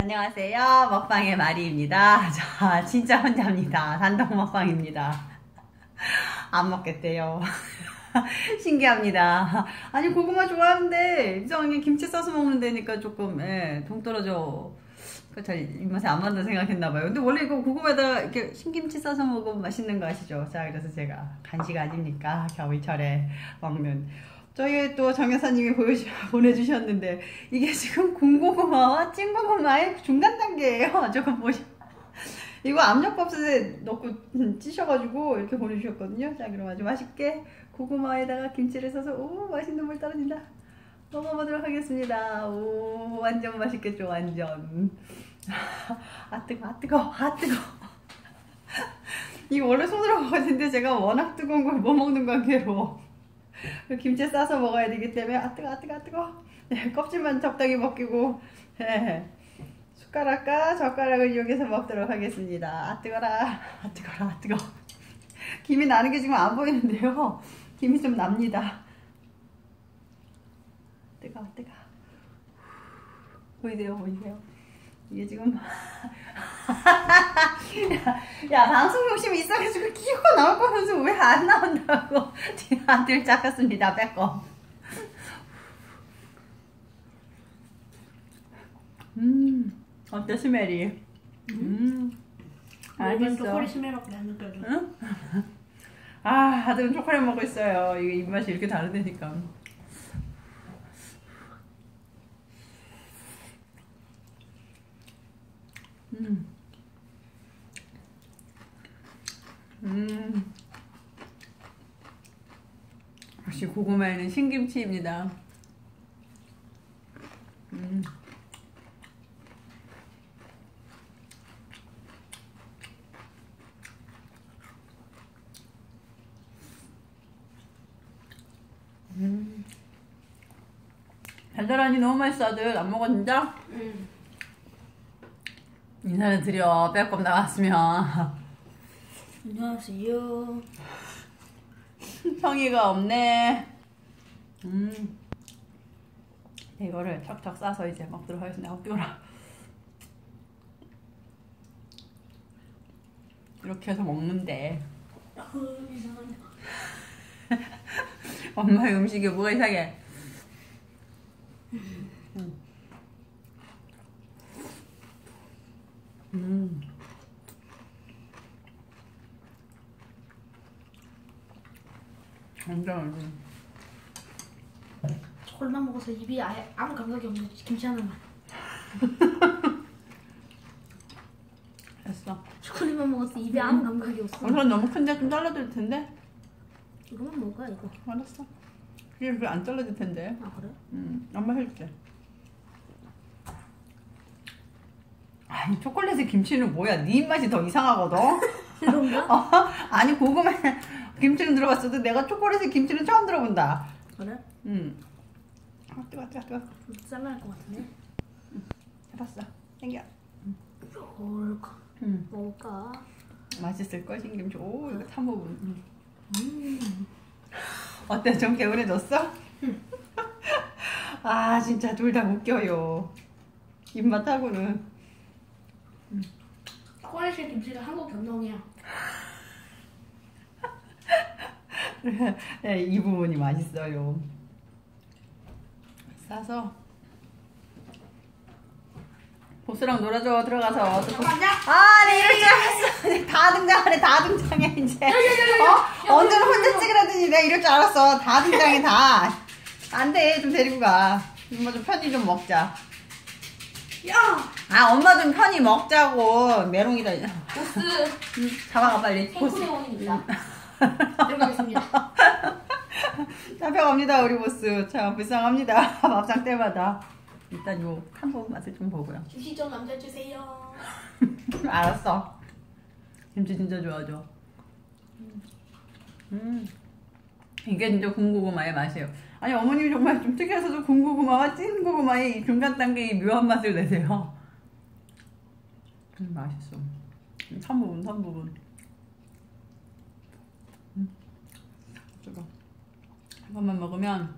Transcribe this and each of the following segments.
안녕하세요. 먹방의 마리입니다. 자, 진짜 혼자입니다. 단독 먹방입니다. 안 먹겠대요. 신기합니다. 아니, 고구마 좋아하는데, 이상하게 김치 싸서 먹는 데니까 조금, 예, 동떨어져. 그잘 입맛에 안 맞는 생각했나봐요. 근데 원래 이거 고구마에다가 이렇게 신김치 싸서 먹으면 맛있는 거 아시죠? 자, 그래서 제가 간식 아닙니까? 겨울철에 먹는. 저희 또 정여사님이 보내주셨는데, 이게 지금 군고구마와 찐고구마의 중간 단계예요. 저거 보시 이거 압력밥솥에 넣고 찌셔가지고 이렇게 보내주셨거든요. 자, 그럼 아주 맛있게 고구마에다가 김치를 써서, 오, 맛있는 물 떨어진다. 먹어보도록 하겠습니다. 오, 완전 맛있겠죠, 완전. 아, 뜨거, 아, 뜨거, 아, 뜨거. 이거 원래 손으로 먹어야 되는데 제가 워낙 뜨거운 걸 못 먹는 관계로 김치 싸서 먹어야 되기 때문에 아, 뜨거, 아, 뜨거, 아, 뜨거. 네, 껍질만 적당히 벗기고, 네. 숟가락과 젓가락을 이용해서 먹도록 하겠습니다. 아, 뜨거라, 아, 뜨거라, 아, 뜨거. 김이 나는 게 지금 안 보이는데요. 김이 좀 납니다. 뜨거, 뜨거. 보이세요, 보이세요? 이게 지금 야, 야, 방송 욕심 있어가지고 끼고 나올 거면서 왜 안 나온다고. 아들 작았습니다 빼고 음 어때 스멜이? 음 이건 초콜릿 맛있어 스멜밖에 안 느껴져. 응? 아 아들은 초콜릿 먹고 있어요. 이게 입맛이 이렇게 다르다니까 음. 음. 역시 고구마에는 신김치입니다. 음. 음. 달달하니 너무 맛있어 아들 안 진짜? 응. 인사를 드려. 빼꼼 나왔으면. 안녕하세요. 성의가 없네. 음. 이거를 척척 싸서 이제 먹도록 하겠습니다. 어, 뜨거라. 이렇게 해서 먹는데. 어, 이상하네. 엄마의 음식에 뭐가 이상해 음. 음. 맛있어. 초콜릿만 먹어서 입이 아예 아무 감각이 없네. 김치 하나만. 됐어 초콜릿만 먹어서 입에 아무 감각이 없어. 우선 너무 큰데 좀 잘라줄 텐데 이거만 먹어 이거. 알았어 이게 왜안 잘라줄 텐데 아 그래? 음, 엄마 해줄게. 아, 이 초콜릿에 김치는 뭐야? 네 입맛이 더 이상하거든? 그런가? 어? 아니, 고구마에 김치는 들어갔어도 내가 초콜릿에 김치는 처음 들어본다. 그래? 음. 아, 뜨거, 뜨거, 뜨거. 쌀날 것 같은데. 해봤어. 땡겨. 뭘까? 음. 뭘까? 맛있을 걸, 신김치. 오, 이거 타먹은. 음. 음. 어때? 좀 개운해졌어? 아, 진짜 둘 다 웃겨요. 입맛하고는. 초콜릿의 김치가 한국 전통이야. 네, 이 부분이 맛있어요. 싸서 보스랑 놀아줘 들어가서 잠깐만요. 아, 네 이럴 줄 알았어. 다 등장하네, 다 등장해 이제. 어? 언제는 혼자 찍으라더니 내가 이럴 줄 알았어. 다 등장해 다. 안 돼, 좀 데리고 가. 엄마 좀 편히 좀 먹자. 야! 아, 엄마 좀 편히 먹자고. 메롱이다. 보스 음, 잡아가 빨리. 보스. 들어가겠습니다. 잡혀갑니다 우리 보스. 참 불쌍합니다. 밥상 때마다. 일단 요한번 맛을 좀 보고요. 주시 좀 남겨주세요. 알았어. 김치 진짜 좋아하죠? 음. 이게 진짜 군고구마의 맛이에요. 아니 어머님이 정말 좀 특이하셔서 군고구마와 찐 고구마의 이 중간 단계의 묘한 맛을 내세요. 음, 맛있어. 음, 선 부분 선 부분 저거 한 번만 먹으면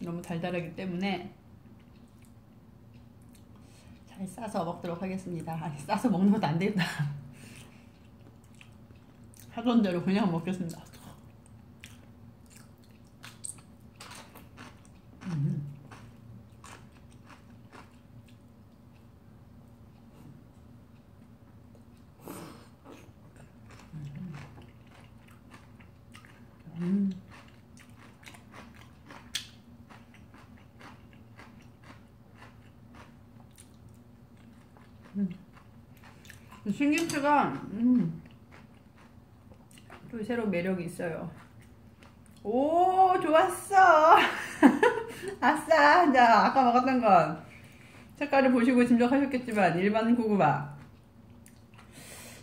너무 달달하기 때문에 잘잘 싸서 먹도록 하겠습니다. 아니, 싸서 먹는 것도 안 되겠다. 하던 대로 그냥 먹겠습니다. 음. 음. 음. 신김치가 음. 또 새로운 매력이 있어요. 오 좋았어. 아싸. 자 아까 먹었던 건 색깔을 보시고 짐작하셨겠지만 일반 고구마.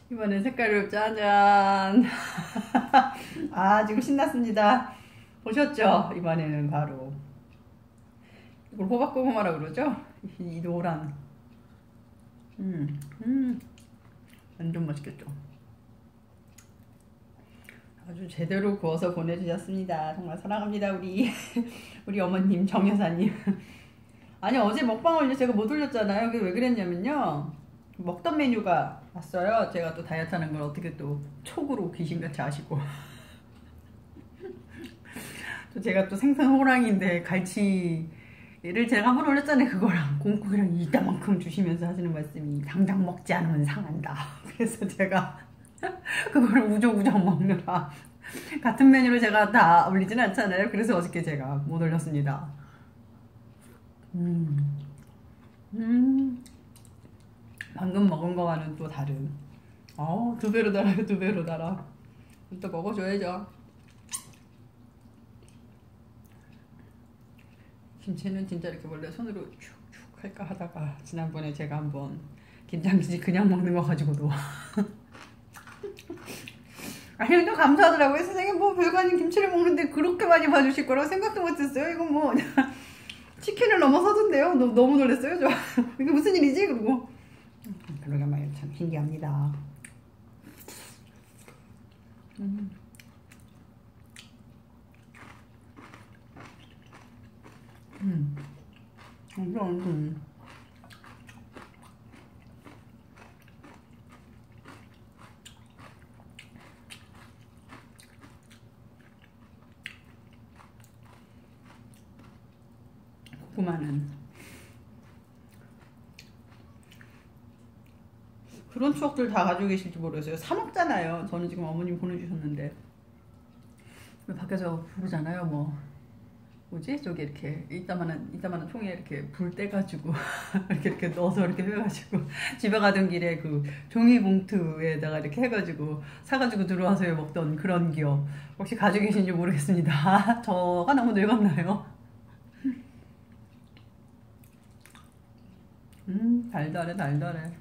이번엔 색깔을 짜잔. 아 지금 신났습니다. 보셨죠? 이번에는 바로 이걸 호박고구마라고 그러죠? 이 노란. 음, 음, 완전 맛있겠죠. 아주 제대로 구워서 보내주셨습니다. 정말 사랑합니다, 우리 우리 어머님 정 여사님. 아니 어제 먹방을 제가 못 올렸잖아요. 그게 왜 그랬냐면요. 먹던 메뉴가 왔어요. 제가 또 다이어트하는 걸 어떻게 또 촉으로 귀신같이 아시고. 또 제가 또 생선 호랑이인데 갈치 를 제가 한 번 올렸잖아요. 그거랑 곰국이랑 이따만큼 주시면서 하시는 말씀이 당장 먹지 않으면 상한다. 그래서 제가 그거를 우정우정 먹느라 같은 메뉴를 제가 다 올리진 않잖아요. 그래서 어저께 제가 못 올렸습니다. 음, 음, 방금 먹은 거와는 또 다른. 어, 두 배로 달아요, 두 배로 달아. 또 먹어줘야죠. 김치는 진짜 이렇게 원래 손으로 축축 할까 하다가 지난번에 제가 한번 김장김치 그냥 먹는 거 가지고도. 아니 근데 감사하더라고요. 선생님 뭐 별거 아닌 김치를 먹는데 그렇게 많이 봐주실 거라고 생각도 못했어요. 이거 뭐 치킨을 넘어서던데요. 너무, 너무 놀랐어요 저. 이게 무슨 일이지? 그리고. 그러게 말이에요 참 신기합니다. 음. 음. 완전 음. 고구마는 그런 추억들 다 가지고 계실지 모르겠어요. 사 먹잖아요. 저는 지금 어머님 보내주셨는데 밖에서 부르잖아요. 뭐 뭐지? 저기 이렇게 이따만한 이따만한 통에 이렇게 불 떼가지고 이렇게 이렇게 넣어서 이렇게 해가지고 집에 가던 길에 그 종이 봉투에다가 이렇게 해가지고 사가지고 들어와서 먹던 그런 기억 혹시 가지고 계신지 모르겠습니다. 저가 너무 늙었나요? 음 달달해 달달해.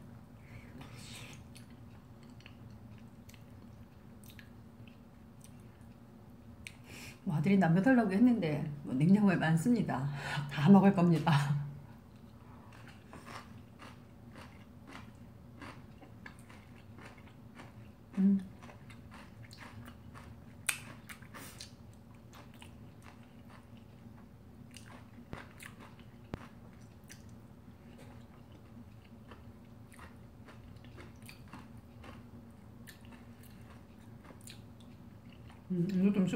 뭐 아들이 남겨달라고 했는데 뭐 냉장고에 많습니다. 다 먹을 겁니다. 음.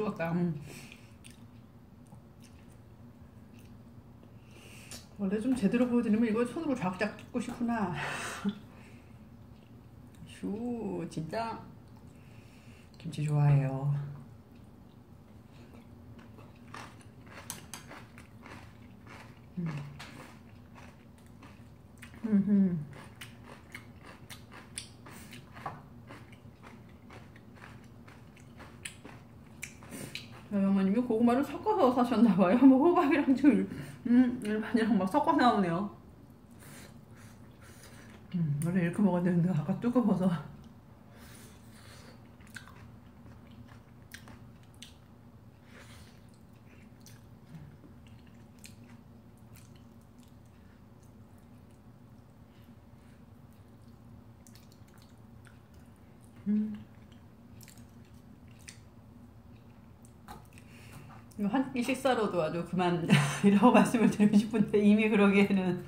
식었다. 음. 원래 좀 제대로 보여드리면 이거 손으로 쫙쫙 뜯고 싶구나. 슈, 진짜 김치 좋아해요. 음. 음. 저희 어머님이 고구마를 섞어서 사셨나봐요. 뭐 호박이랑 좀 음, 일반이랑 막 섞어 나오네요. 음, 원래 이렇게 먹어야 되는데 아까 뜨거워서. 음. 한 끼 식사로도 아주 그만 이라고 말씀을 드리고 싶은데 이미 그러기에는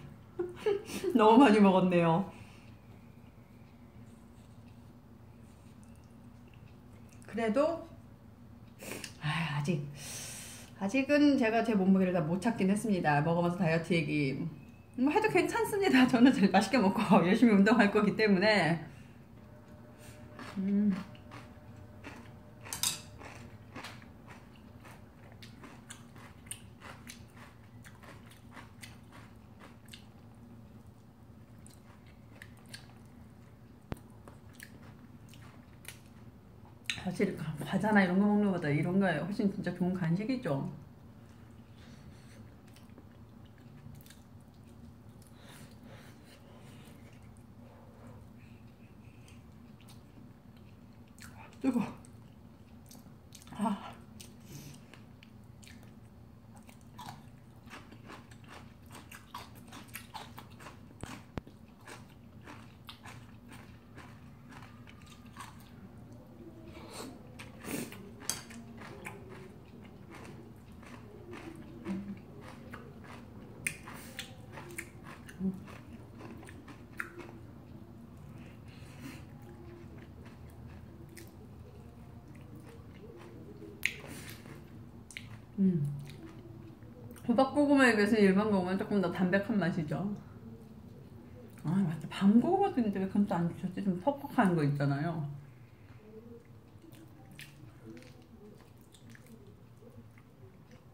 너무 많이 먹었네요. 그래도 아, 아직 아직은 제가 제 몸무게를 다 못 찾긴 했습니다. 먹으면서 다이어트 얘기 뭐 해도 괜찮습니다. 저는 제일 맛있게 먹고 열심히 운동할 거기 때문에 음. 사실 과자나 이런 거 먹는 것보다 이런 거 훨씬 진짜 좋은 간식이죠. 뜨거. 아. 음. 호박고구마에 비해서 일반 고구마는 조금 더 담백한 맛이죠. 아 맞다. 밤고구마도 있는데 왜 그건 또안 주셨지? 좀 퍽퍽한 거 있잖아요.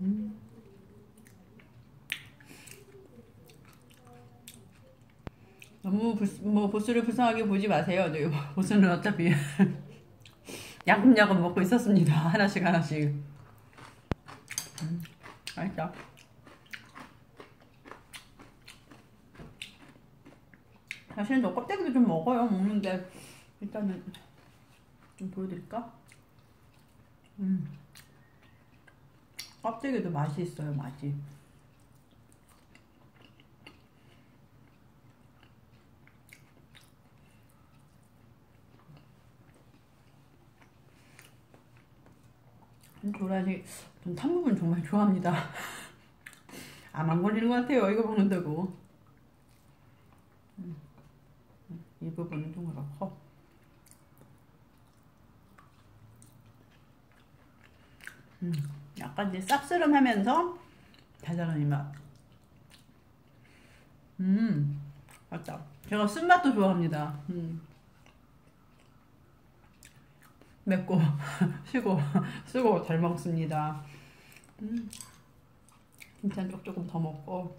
음. 너무 불, 뭐 보스를 불쌍하게 보지 마세요. 네, 보스는 어차피 야금야금 먹고 있었습니다. 하나씩 하나씩. 음, 맛있다. 사실 너 껍데기도 좀 먹어요. 먹는데 일단은 좀 보여드릴까? 음. 껍데기도 맛이 있어요. 맛이. 도라지 전탄 부분 정말 좋아합니다. 암안 걸리는 것 같아요. 이거 먹는다고. 음, 이 부분은 좀 그렇고. 음, 약간 쌉스름하면서 달달한 이 맛. 음, 맞다. 제가 쓴맛도 좋아합니다. 음. 맵고 쉬고 쓰고 잘 먹습니다. 음. 김치 한 쪽 조금 더 먹고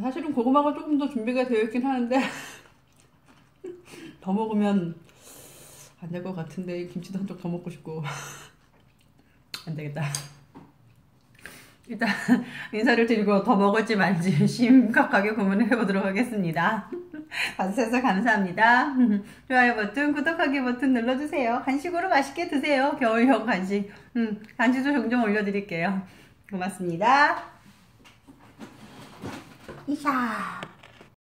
사실은 고구마가 조금 더 준비가 되어 있긴 하는데 더 먹으면 안 될 것 같은데 김치도 한 쪽 더 먹고 싶고 안 되겠다. 일단 인사를 드리고 더 먹을지 말지 심각하게 고민을 해보도록 하겠습니다. 봐주셔서 감사합니다. 좋아요 버튼, 구독하기 버튼 눌러주세요. 간식으로 맛있게 드세요. 겨울형 간식. 음, 간식도 종종 올려드릴게요. 고맙습니다. 이샤.